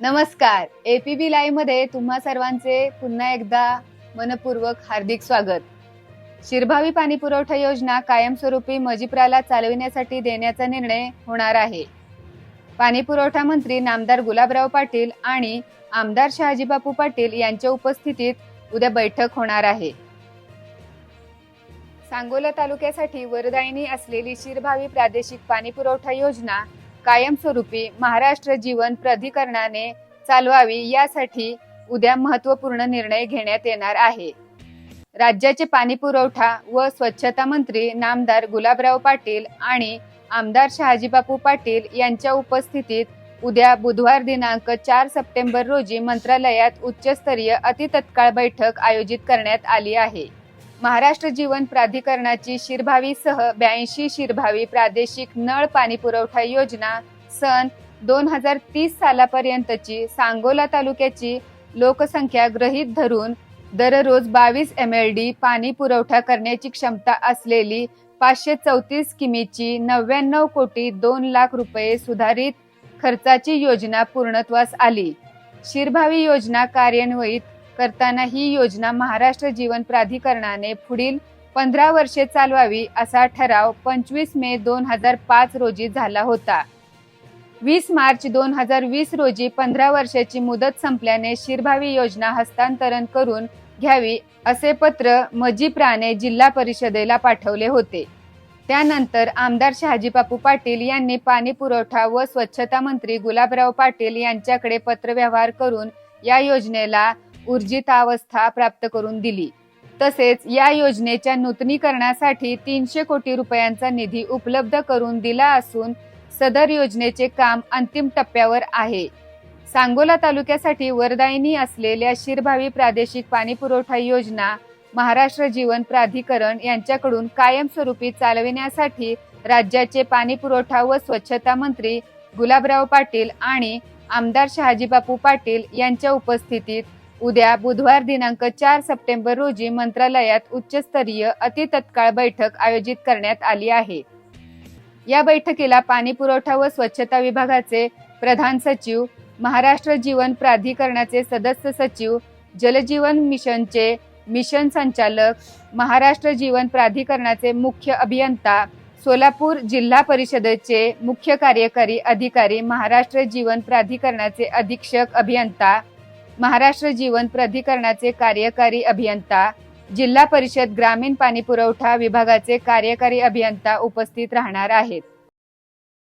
नमस्कार. एपीबी लाईव्हमध्ये तुम्हा सर्वांचे पुन्हा एकदा मनपूर्वक हार्दिक स्वागत. शिरभावी पाणी पुरवठा योजना कायमस्वरूपी मजिप्राला चालविण्यासाठी देण्याचा निर्णय होणार आहे. पाणी पुरवठा मंत्री नामदार गुलाबराव पाटील आणि आमदार शहाजीबापू पाटील यांच्या उपस्थितीत उद्या बैठक होणार आहे. सांगोला तालुक्यासाठी वरदायिनी असलेली शिरभावी प्रादेशिक पाणी पुरवठा योजना कायमस्वरूपी महाराष्ट्र जीवन प्राधिकरणाने चालवावी यासाठी उद्या महत्त्वपूर्ण निर्णय घेण्यात येणार आहे. राज्याचे पाणी पुरवठा व स्वच्छता मंत्री नामदार गुलाबराव पाटील आणि आमदार शहाजीबापू पाटील यांच्या उपस्थितीत उद्या बुधवार दिनांक चार सप्टेंबर रोजी मंत्रालयात उच्चस्तरीय अतितत्काळ बैठक आयोजित करण्यात आली आहे. महाराष्ट्र जीवन प्राधिकरणाची शिरभावी सह ब्याऐंशी शिरभावी प्रादेशिक नळ पाणी पुरवठा योजना सन दोन हजार तीस सालापर्यंतची सांगोला तालुक्याची लोकसंख्या ग्रहीत धरून दररोज बावीस एम एल डी पाणी पुरवठा करण्याची क्षमता असलेली पाचशे चौतीस किमीची नव्याण्णव कोटी दोन लाख रुपये सुधारित खर्चाची योजना पूर्णत्वास आली. शिरभावी योजना कार्यान्वित करताना ही योजना महाराष्ट्र जीवन प्राधिकरणाने पुढील पंधरा वर्षे चालवावी असा ठराव पंचवीस मे दोन हजार पाच रोजी झाला होता. वीस मार्च दोन हजार वीस रोजी पंधरा वर्षाची मुदत संपल्याने शिरभावी योजना हस्तांतरण करून घ्यावी असे पत्र मजिप्राने जिल्हा परिषदेला पाठवले होते. त्यानंतर आमदार शहाजीबापू पाटील यांनी पाणी पुरवठा व स्वच्छता मंत्री गुलाबराव पाटील यांच्याकडे पत्रव्यवहार करून या योजनेला ऊर्जितावस्था प्राप्त करून दिली. तसेच या योजनेच्या नूतनीकरणासाठी तीनशे कोटी रुपयांचा निधी उपलब्ध करून दिला असून सदर योजनेचे काम अंतिम टप्प्यावर आहे. सांगोला तालुक्यासाठी वरदायिनी असलेल्या शिरभावी प्रादेशिक पाणी पुरवठा योजना महाराष्ट्र जीवन प्राधिकरण यांच्याकडून कायमस्वरूपी चालविण्यासाठी राज्याचे पाणी पुरवठा व स्वच्छता मंत्री गुलाबराव पाटील आणि आमदार शहाजीबापू पाटील यांच्या उपस्थितीत उद्या बुधवार दिनांक चार सप्टेंबर रोजी मंत्रालयात उच्चस्तरीय अतितत्काळ बैठक आयोजित करण्यात आली आहे. या बैठकीला पाणी पुरवठा व स्वच्छता विभागाचे प्रधान सचिव महाराष्ट्र जीवन प्राधिकरणाचे सदस्य सचिव जलजीवन मिशनचे मिशन संचालक महाराष्ट्र जीवन प्राधिकरणाचे मुख्य अभियंता सोलापूर जिल्हा परिषदेचे मुख्य कार्यकारी अधिकारी महाराष्ट्र जीवन प्राधिकरणाचे अधीक्षक अभियंता महाराष्ट्र जीवन प्राधिकरणाचे कार्यकारी अभियंता जिल्हा परिषद ग्रामीण पाणी पुरवठा विभागाचे कार्यकारी अभियंता उपस्थित राहणार आहेत.